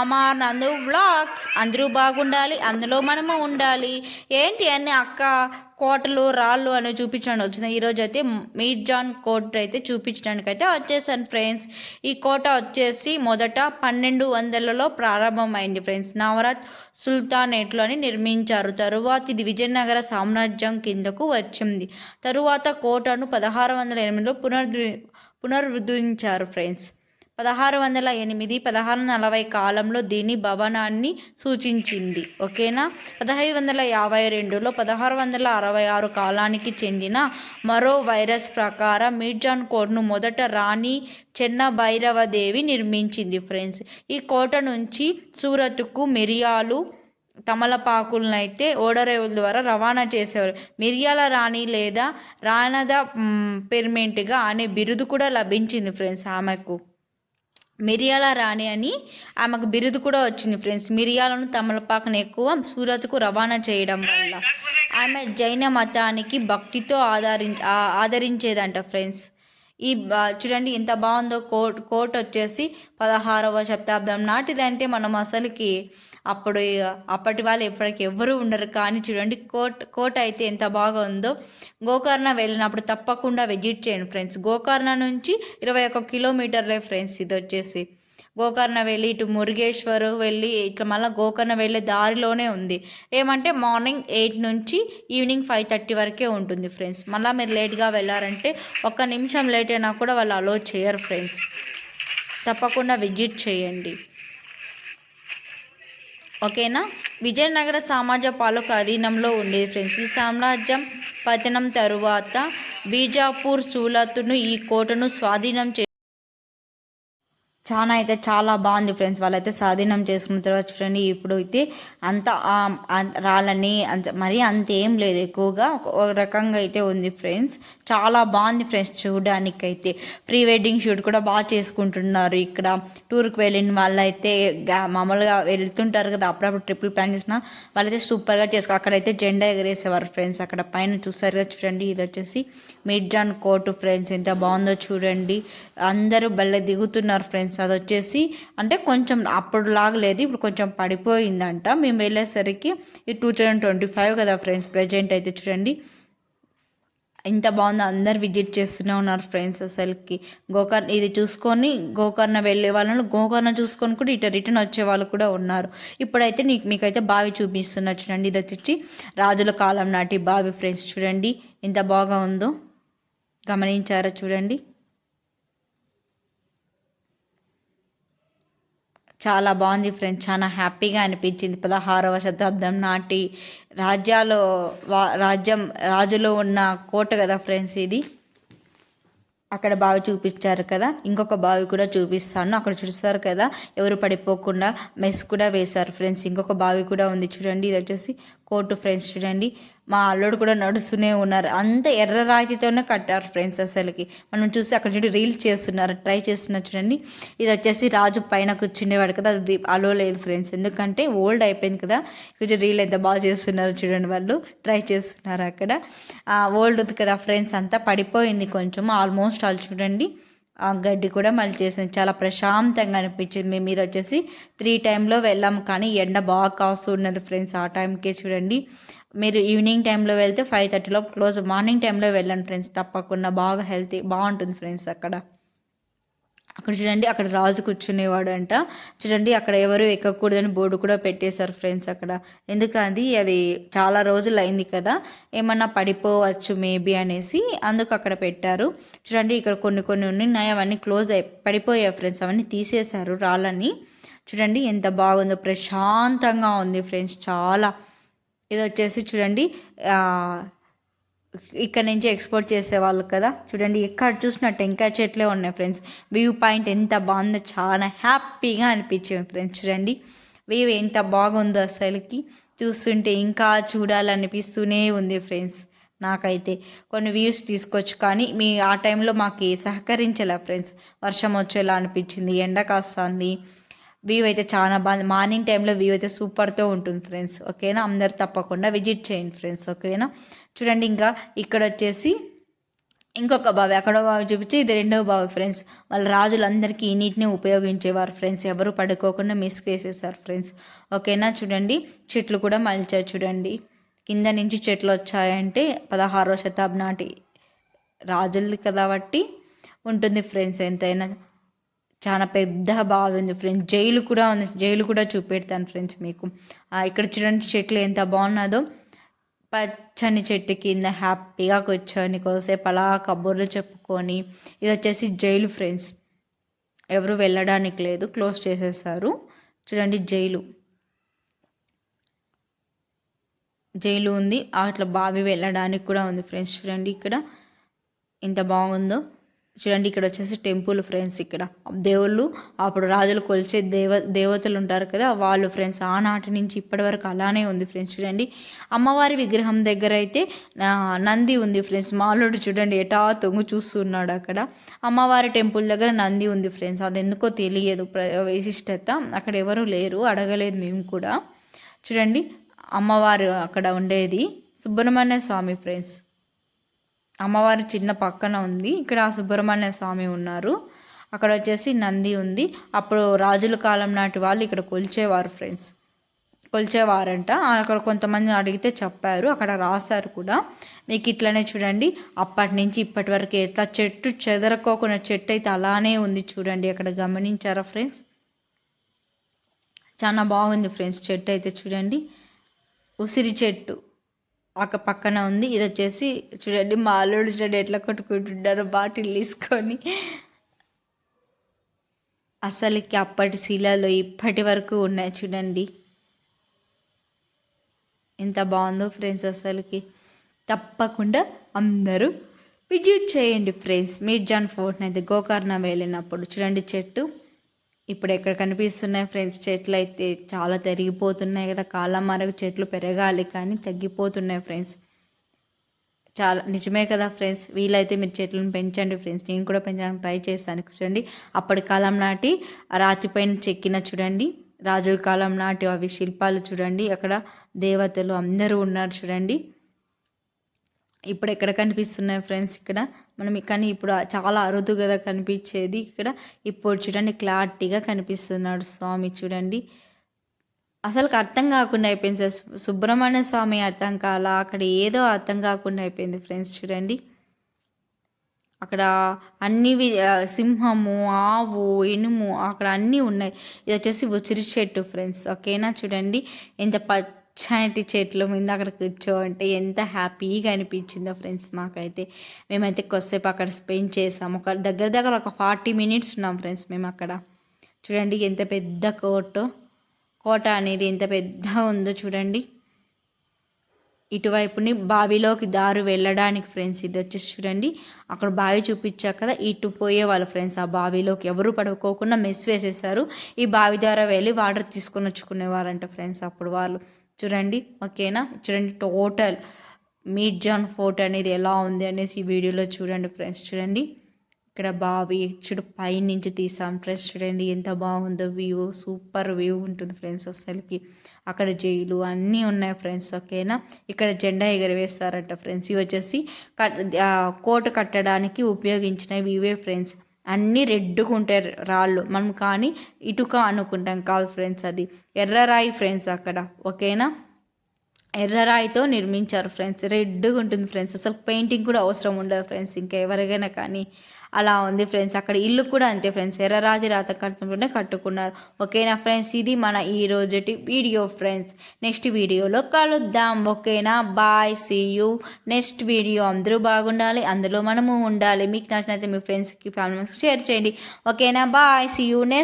అమార్ నందు వ్లాగ్స్ అందరూ బాగుండాలి అందులో మనము ఉండాలి. ఏంటి అని అక్క కోటలు రాళ్ళు అని చూపించడానికి వచ్చింది. ఈరోజు అయితే మీట్ జాన్ కోట అయితే చూపించడానికి అయితే వచ్చేసాను ఫ్రెండ్స్ ఈ కోట వచ్చేసి మొదట పన్నెండు వందలలో ప్రారంభమైంది ఫ్రెండ్స్ నవరాత్ సుల్తానేట్లో అని నిర్మించారు. తరువాత ఇది విజయనగర సామ్రాజ్యం కిందకు వచ్చింది. తరువాత కోటను పదహారు వందల ఎనిమిదిలో పునరుద్ధి పునరుద్ధరించారు ఫ్రెండ్స్ పదహారు వందల ఎనిమిది పదహారు నలభై కాలంలో దీని భవనాన్ని సూచించింది. ఓకేనా? పదహైదు వందల యాభై రెండులో పదహారు వందల అరవై ఆరు కాలానికి చెందిన మరో వైరస్ ప్రకారం మీర్జాన్ కోట్ను మొదట రాణి చెన్న భైరవదేవి నిర్మించింది ఫ్రెండ్స్. ఈ కోట నుంచి సూరత్కు మిరియాలు తమలపాకులను అయితే ఓడరేవుల ద్వారా రవాణా చేసేవారు. మిరియాల రాణి లేదా రాణద పెర్మెంట్గా అనే బిరుదు కూడా లభించింది ఫ్రెండ్స్ ఆమెకు. మిరియాల రాణి అని ఆమెకు బిరుదు కూడా వచ్చింది ఫ్రెండ్స్. మిరియాలను తమలపాకను ఎక్కువ సూరత్కు రవాణా చేయడం వల్ల. ఆమె జైన మతానికి భక్తితో ఆధారి ఆదరించేదంట ఫ్రెండ్స్. ఈ చూడండి ఎంత బాగుందో కోట్ కోట్ వచ్చేసి పదహారవ శతాబ్దం నాటిదంటే మనం అసలుకి అప్పుడు అప్పటి వాళ్ళు ఇప్పటికి ఎవ్వరూ ఉండరు. కానీ చూడండి కోట్ కోట అయితే ఎంత బాగా ఉందో. గోకర్ణ వెళ్ళినప్పుడు తప్పకుండా విజిట్ చేయండి ఫ్రెండ్స్. గోకర్ణ నుంచి ఇరవై ఒక కిలోమీటర్లే ఫ్రెండ్స్ ఇది వచ్చేసి. గోకర్ణ వెళ్ళి ఇటు మురుగేశ్వర్ వెళ్ళి ఇట్లా మళ్ళీ గోకర్ణ వెళ్ళే దారిలోనే ఉంది. ఏమంటే మార్నింగ్ ఎయిట్ నుంచి ఈవినింగ్ ఫైవ్ థర్టీ వరకే ఉంటుంది ఫ్రెండ్స్. మళ్ళీ మీరు లేట్గా వెళ్ళారంటే ఒక్క నిమిషం లేట్ అయినా కూడా వాళ్ళు అలో చేయరు ఫ్రెండ్స్. తప్పకుండా విజిట్ చేయండి. ఓకేనా? విజయనగర సామాజ పాలక అధీనంలో ఉండేది ఫ్రెండ్స్. ఈ సామ్రాజ్యం పతనం తరువాత బీజాపూర్ సూలత్ను ఈ కోటను స్వాధీనం చే చాలా అయితే చాలా బాగుంది ఫ్రెండ్స్. వాళ్ళైతే స్వాధీనం చేసుకున్న తర్వాత చూడండి ఇప్పుడు అయితే అంత రాళ్ళని అంత మరీ అంత ఏం లేదు ఎక్కువగా. ఒక రకంగా అయితే ఉంది ఫ్రెండ్స్. చాలా బాగుంది ఫ్రెండ్స్ చూడడానికి అయితే ప్రీ వెడ్డింగ్ షూట్ కూడా బాగా చేసుకుంటున్నారు ఇక్కడ. టూర్కి వెళ్ళిన వాళ్ళైతే మామూలుగా వెళ్తుంటారు కదా అప్పుడప్పుడు ట్రిపుల్ ప్లాన్ చేసిన వాళ్ళైతే సూపర్గా చేసుకో అక్కడైతే జెండా ఎగరేసేవారు ఫ్రెండ్స్. అక్కడ పైన చూసారు కదా చూడండి ఇది వచ్చేసి మిర్జాన్ కోర్టు ఫ్రెండ్స్. ఎంత బాగుందో చూడండి. అందరూ భలే దిగుతున్నారు ఫ్రెండ్స్. అది వచ్చేసి అంటే కొంచెం అప్పుడు లాగలేదు ఇప్పుడు కొంచెం పడిపోయిందంట. మేము వెళ్ళేసరికి ఈ టూ థౌజండ్ ట్వంటీ ఫైవ్ కదా ఫ్రెండ్స్ ప్రజెంట్ అయితే చూడండి. ఎంత బాగుందో అందరు విజిట్ చేస్తూనే ఉన్నారు ఫ్రెండ్స్ అసలుకి. గోకర్ణ ఇది చూసుకొని గోకర్ణ వెళ్ళే వాళ్ళను గోకర్ణ చూసుకొని కూడా ఇటు రిటర్న్ వచ్చే వాళ్ళు కూడా ఉన్నారు. ఇప్పుడైతే నీకు మీకైతే బావి చూపిస్తున్నా చూడండి ఇది వచ్చి రాజుల కాలం నాటి బావి ఫ్రెండ్స్ చూడండి ఎంత బాగా ఉందో గమనించారా చూడండి. చాలా బాగుంది ఫ్రెండ్స్. చాలా హ్యాపీగా అనిపించింది. పదహారవ శతాబ్దం నాటి రాజ్యాలు రాజ్యం రాజులో ఉన్న కోట కదా ఫ్రెండ్స్ ఇది. అక్కడ బావి చూపించారు కదా. ఇంకొక బావి కూడా చూపిస్తాను. అక్కడ చూస్తారు కదా. ఎవరు పడిపోకుండా మెస్ కూడా వేశారు ఫ్రెండ్స్. ఇంకొక బావి కూడా ఉంది చూడండి. ఇది వచ్చేసి కోర్టు ఫ్రెండ్స్ చూడండి. మా అల్లుడు కూడా నడుస్తూనే ఉన్నారు. అంత ఎర్ర రాతితోనే కట్టారు ఫ్రెండ్స్ అసలుకి. మనం చూసి అక్కడ చూడి రీల్స్ చేస్తున్నారు ట్రై చేస్తున్నారు చూడండి. ఇది వచ్చేసి రాజు పైన కూర్చునేవాడు కదా అది అలో లేదు ఫ్రెండ్స్. ఎందుకంటే ఓల్డ్ అయిపోయింది కదా కొంచెం రీల్ ఎంత బాగా చేస్తున్నారు చూడండి వాళ్ళు ట్రై చేస్తున్నారు అక్కడ. ఓల్డ్ కదా ఫ్రెండ్స్ అంతా పడిపోయింది కొంచెం ఆల్మోస్ట్ వాళ్ళు చూడండి. ఆ గడ్డి కూడా మళ్ళీ చేసింది. చాలా ప్రశాంతంగా అనిపించింది. మేము మీద వచ్చేసి త్రీ టైంలో వెళ్ళాము కానీ ఎండ బాగా కాస్తున్నది ఫ్రెండ్స్ ఆ టైంకే చూడండి. మీరు ఈవినింగ్ టైంలో వెళ్తే ఫైవ్ థర్టీలో క్లోజ్ మార్నింగ్ టైంలో వెళ్ళండి ఫ్రెండ్స్. తప్పకుండా బాగా హెల్తీ బాగుంటుంది ఫ్రెండ్స్ అక్కడ. అక్కడ చూడండి అక్కడ రాజు కూర్చునేవాడు అంట చూడండి అక్కడ ఎవరు ఎక్కకూడదని బోర్డు కూడా పెట్టేశారు ఫ్రెండ్స్ అక్కడ. ఎందుకంది అది చాలా రోజులు అయింది కదా ఏమన్నా పడిపోవచ్చు మేబీ అనేసి అందుకు అక్కడ పెట్టారు. చూడండి ఇక్కడ కొన్ని కొన్ని ఉన్నాయి అవన్నీ క్లోజ్ అయి పడిపోయాయి ఫ్రెండ్స్ అవన్నీ తీసేశారు రాళ్ళని. చూడండి ఎంత బాగుందో ప్రశాంతంగా ఉంది ఫ్రెండ్స్ చాలా. ఇది వచ్చేసి చూడండి ఇక్కడ నుంచి ఎక్స్పోర్ట్ చేసేవాళ్ళు కదా. చూడండి ఎక్కడ చూసినా టెంకాయ చెట్లే ఉన్నాయి ఫ్రెండ్స్ వ్యూ పాయింట్ ఎంత బాగుందో చాలా హ్యాపీగా అనిపించింది ఫ్రెండ్స్ చూడండి వ్యూ ఎంత బాగుందో అసలుకి. చూస్తుంటే ఇంకా చూడాలనిపిస్తూనే ఉంది ఫ్రెండ్స్ నాకైతే కొన్ని వ్యూస్ తీసుకోవచ్చు కానీ మీ ఆ టైంలో మాకు సహకరించలే ఫ్రెండ్స్ వర్షం వచ్చేలా అనిపించింది ఎండ కాస్తుంది వ్యూ అయితే చాలా బాగుంది. మార్నింగ్ టైంలో వ్యూ అయితే సూపర్తో ఉంటుంది ఫ్రెండ్స్ ఓకేనా? అందరు తప్పకుండా విజిట్ చేయండి ఫ్రెండ్స్ ఓకేనా? చూడండి ఇంకా ఇక్కడ వచ్చేసి ఇంకొక బావి అక్కడ బావి చూపించి ఇది రెండవ బావి ఫ్రెండ్స్. వాళ్ళ రాజులందరికీ ఈ నీటిని ఉపయోగించేవారు ఫ్రెండ్స్. ఎవరు పడుకోకుండా మిస్ వేసేసారు ఫ్రెండ్స్ ఓకేనా? చూడండి చెట్లు కూడా మలిచారు చూడండి. కింద నుంచి చెట్లు వచ్చాయంటే పదహారవ శతాబ్దం నాటి రాజులది కాబట్టి ఉంటుంది ఫ్రెండ్స్ ఎంతైనా. చాలా పెద్ద బావి ఉంది ఫ్రెండ్స్. జైలు కూడా ఉంది. జైలు కూడా చూపెడతాను ఫ్రెండ్స్ మీకు. ఇక్కడ చూడండి చెట్లు ఎంత బాగున్నదో. పచ్చని చెట్టు కింద హ్యాపీగా కూర్చొని కోసేపు అలా కబుర్లు చెప్పుకొని ఇది వచ్చేసి జైలు ఫ్రెండ్స్. ఎవరు వెళ్ళడానికి లేదు. క్లోజ్ చేసేసారు. చూడండి జైలు. జైలు ఉంది. అట్లా బావి వెళ్ళడానికి కూడా ఉంది ఫ్రెండ్స్. చూడండి ఇక్కడ ఎంత బాగుందో. చూడండి ఇక్కడ వచ్చేసి టెంపుల్ ఫ్రెండ్స్ ఇక్కడ. దేవుళ్ళు అప్పుడు రాజులు కొలిచే దేవ దేవతలు ఉంటారు కదా వాళ్ళు ఫ్రెండ్స్. ఆనాటి నుంచి ఇప్పటి వరకు అలానే ఉంది ఫ్రెండ్స్ చూడండి. అమ్మవారి విగ్రహం దగ్గర అయితే నంది ఉంది ఫ్రెండ్స్. మాలోడు చూడండి ఎటా తొంగు చూస్తున్నాడు అక్కడ. అమ్మవారి టెంపుల్ దగ్గర నంది ఉంది ఫ్రెండ్స్. అది ఎందుకో తెలియదు విశిష్టత. అక్కడ ఎవరు లేరు అడగలేదు మేము కూడా. చూడండి అమ్మవారు అక్కడ ఉండేది. సుబ్రహ్మణ్య స్వామి ఫ్రెండ్స్. అమ్మవారి చిన్న పక్కన ఉంది. ఇక్కడ సుబ్రహ్మణ్య స్వామి ఉన్నారు. అక్కడ వచ్చేసి నంది ఉంది. అప్పుడు రాజుల కాలం నాటి వాళ్ళు ఇక్కడ కొలిచేవారు ఫ్రెండ్స్. కొలిచేవారంట. అక్కడ కొంతమంది అడిగితే చెప్పారు. అక్కడ రాశారు కూడా. మీకు ఇట్లనే చూడండి. అప్పటి నుంచి ఇప్పటి వరకు ఎట్లా చెట్టు చెదరకోకుండా చెట్టు అయితే అలానే ఉంది చూడండి. అక్కడ గమనించారా ఫ్రెండ్స్? చాలా బాగుంది ఫ్రెండ్స్ చెట్టు అయితే చూడండి. ఉసిరి చెట్టు. ఒక పక్కన ఉంది. ఇది వచ్చేసి చూడండి మా అల్లుడు చూడండి ఎట్లా కొట్టుకుంటున్నారు బాటిల్ తీసుకొని. అసలుకి అప్పటి శిలలో ఇప్పటి వరకు ఉన్నాయి చూడండి. ఎంత బాగుందో ఫ్రెండ్స్ అసలుకి. తప్పకుండా అందరూ విజిట్ చేయండి ఫ్రెండ్స్. మీర్జాన్ ఫోర్ట్ని అయితే గోకర్ణ వెళ్ళినప్పుడు చూడండి చెట్టు. ఇప్పుడు ఎక్కడ కనిపిస్తున్నాయి ఫ్రెండ్స్ చెట్లు అయితే చాలా తరిగిపోతున్నాయి కదా. కాలం చెట్లు పెరగాలి కానీ తగ్గిపోతున్నాయి ఫ్రెండ్స్. చాలా నిజమే కదా ఫ్రెండ్స్. వీలైతే మీరు చెట్లను పెంచండి ఫ్రెండ్స్. నేను కూడా పెంచడానికి ట్రై చేశాను చూడండి అప్పటి కాలం నాటి రాతిపైన చెక్కిన చూడండి రాజుల కాలం నాటి అవి శిల్పాలు చూడండి అక్కడ దేవతలు అందరూ ఉన్నారు చూడండి. ఇప్పుడు ఎక్కడ కనిపిస్తున్నాయి ఫ్రెండ్స్ ఇక్కడ? మనం కానీ ఇప్పుడు చాలా అరుదుగా కనిపించేది ఇక్కడ. ఇప్పుడు చూడండి క్లారిటీగా కనిపిస్తున్నాడు స్వామి చూడండి. అసలు అర్థం కాకుండా అయిపోయింది సార్. సుబ్రహ్మణ్య స్వామి అర్థం కాల? అక్కడ ఏదో అర్థం కాకుండా అయిపోయింది ఫ్రెండ్స్ చూడండి. అక్కడ అన్ని సింహము ఆవు ఇనుము అక్కడ అన్నీ ఉన్నాయి. ఇది వచ్చేసి ఉచిరి చెట్టు ఫ్రెండ్స్. ఓకేనా చూడండి? ఎంత ప పచ్చటి చెట్లు మీద అక్కడ కూర్చోంటే ఎంత హ్యాపీగా అనిపించిందో ఫ్రెండ్స్ మాకైతే. మేమైతే కొద్దిసేపు అక్కడ స్పెండ్ చేసాం. ఒక దగ్గర దగ్గర ఒక ఫార్టీ మినిట్స్ ఉన్నాం ఫ్రెండ్స్ మేము అక్కడ. చూడండి ఎంత పెద్ద కోట. కోట అనేది ఎంత పెద్దగా ఉందో చూడండి. ఇటువైపుని బావిలోకి దారు వెళ్ళడానికి ఫ్రెండ్స్ ఇది వచ్చేసి చూడండి. అక్కడ బావి చూపించాక కదా ఇటు పోయే వాళ్ళు ఫ్రెండ్స్ ఆ బావిలోకి. ఎవరు పడుకోకుండా మెస్ వేసేసారు ఈ బావి ద్వారా వెళ్ళి వాటర్ తీసుకొని వచ్చుకునేవారంట ఫ్రెండ్స్ అప్పుడు వాళ్ళు. చూడండి ఓకేనా? చూడండి టోటల్ మీట్ జాన్ ఫోర్ట్ అనేది ఎలా ఉంది అనేసి ఈ వీడియోలో చూడండి ఫ్రెండ్స్ చూడండి. ఇక్కడ బావి చూడు పైనుంచి తీసాం ఫ్రెండ్స్ చూడండి. ఎంత బాగుందో వ్యూ సూపర్ వ్యూ ఉంటుంది ఫ్రెండ్స్ అసలుకి అక్కడ జైలు అన్నీ ఉన్నాయి ఫ్రెండ్స్ ఓకేనా? ఇక్కడ జెండా ఎగరవేస్తారట ఫ్రెండ్స్ ఇవి వచ్చేసి కోట కట్టడానికి ఉపయోగించినవి ఇవే ఫ్రెండ్స్ అన్నీ రెడ్డుగా ఉంటాయి రాళ్ళు. మనం కానీ ఇటుక అనుకుంటాం కాదు ఫ్రెండ్స్ అది. ఎర్రరాయి ఫ్రెండ్స్ అక్కడ ఓకేనా? ఎర్రరాయితో నిర్మించారు ఫ్రెండ్స్ రెడ్గా ఉంటుంది ఫ్రెండ్స్ అసలు పెయింటింగ్ కూడా అవసరం ఉండదు ఫ్రెండ్స్ ఇంకా ఎవరికైనా కానీ అలా ఉంది ఫ్రెండ్స్. అక్కడ ఇల్లు కూడా అంతే ఫ్రెండ్స్. ఎర్రరాజు రాత కట్టుకుంటూనే కట్టుకున్నారు ఓకేనా ఫ్రెండ్స్ ఇది మన ఈ రోజుటి వీడియో ఫ్రెండ్స్. నెక్స్ట్ వీడియోలో కలుద్దాం. ఓకేనా? Bye see you next video. అందరూ బాగుండాలి. అందులో మనము ఉండాలి. మీకు నచ్చినైతే మీ ఫ్రెండ్స్కి ఫ్యామిలీ షేర్ చేయండి. ఓకేనా? Bye see you next